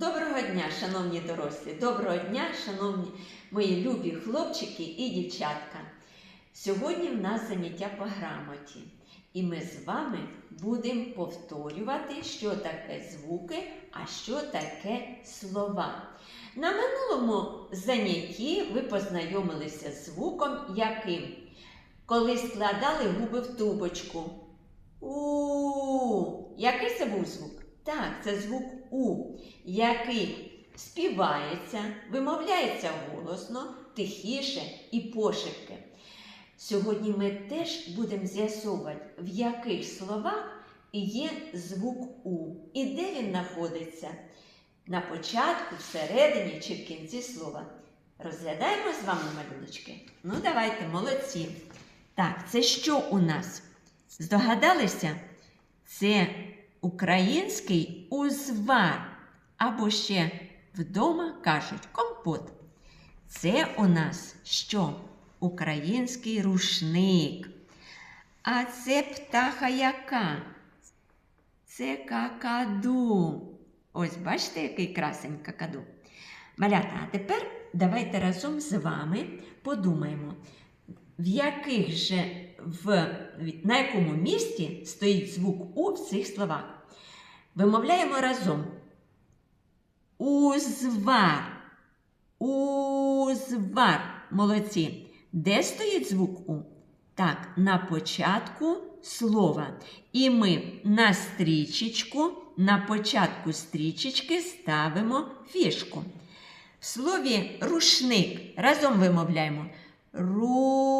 Доброго дня, шановні дорослі! Доброго дня, шановні мої любі хлопчики і дівчатка. Сьогодні в нас заняття по грамоті, і ми з вами будемо повторювати, що таке звуки, а що таке слова. На минулому занятті ви познайомилися з звуком яким? Коли складали губи в трубочку. У. Який це був звук? Так, це звук У, який співається, вимовляється голосно, тихіше і пошепки. Сьогодні ми теж будемо з'ясовувати, в яких словах є звук У і де він знаходиться. На початку, всередині чи в кінці слова. Розглядаємо з вами малюночки. Ну, давайте, молодці. Так, це що у нас? Здогадалися? Це український узвар. Або ще вдома кажуть компот. Це у нас що? Український рушник. А це птаха яка? Це какаду. Ось бачите, який красень какаду. Малята, а тепер давайте разом з вами подумаємо, в яких же в, на якому місці стоїть звук У в цих словах. Вимовляємо разом. Узвар. Узвар. Молодці. Де стоїть звук У? Так, на початку слова. І ми на стрічечку, на початку стрічечки ставимо фішку. В слові рушник разом вимовляємо. Рушник.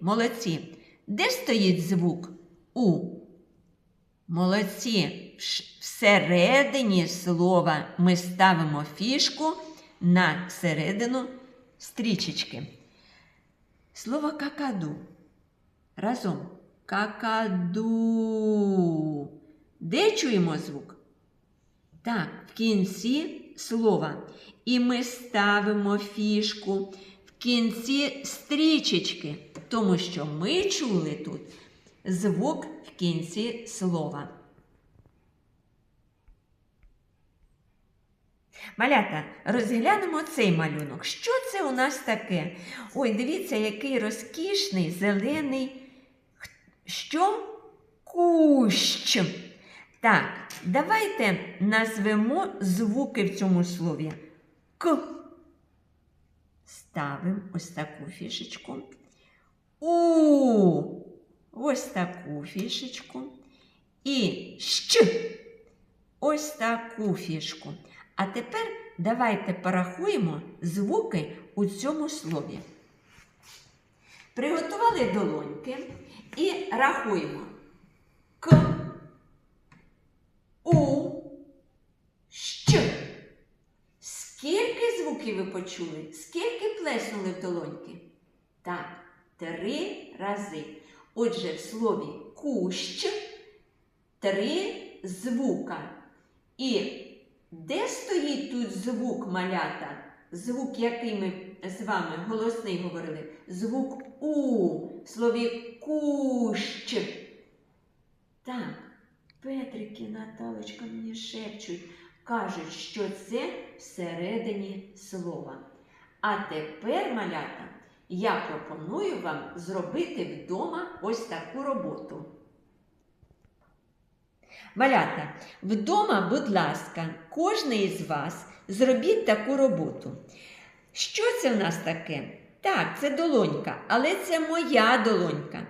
Молодці. Де стоїть звук У? Молодці. Всередині слова ми ставимо фішку на середину стрічечки. Слово какаду. Разом. Какаду. Де чуємо звук? Так, в кінці слова. І ми ставимо фішку в кінці стрічечки, тому що ми чули тут звук в кінці слова. Малята, розглянемо цей малюнок. Що це у нас таке? Ой, дивіться, який розкішний зелений. Що? Кущ. Так, давайте назвемо звуки в цьому слові. К. Ставимо ось таку фішечку. У. Ось таку фішечку. І щ. Ось таку фішку. А тепер давайте порахуємо звуки у цьому слові. Приготували долоньки і рахуємо. К, У, Щ. Скільки звуків ви почули? Скільки плеснули в долоньки? Так, три рази. Отже, в слові кущ три звука. І де стоїть тут звук малята? Звук, який ми з вами голосний говорили? Звук У в слові кущ. Так, Петрик і Наталочка мені шепчуть, кажуть, що це всередині слова. А тепер, малята, я пропоную вам зробити вдома ось таку роботу. Малята, вдома, будь ласка, кожний із вас зробіть таку роботу. Що це в нас таке? Так, це долонька, але це моя долонька.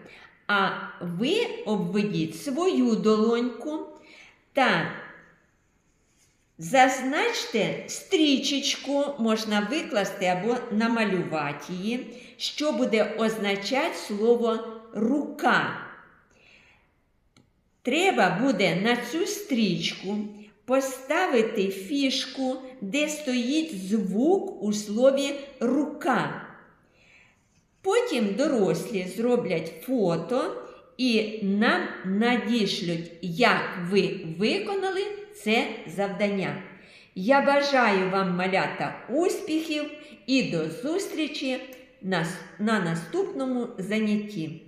А ви обведіть свою долоньку та зазначте стрічечку, можна викласти або намалювати її, що буде означати слово рука. Треба буде на цю стрічку поставити фішку, де стоїть звук у слові рука. Потім дорослі зроблять фото і нам надішлють, як ви виконали це завдання. Я бажаю вам малята успіхів і до зустрічі на, на наступному занятті.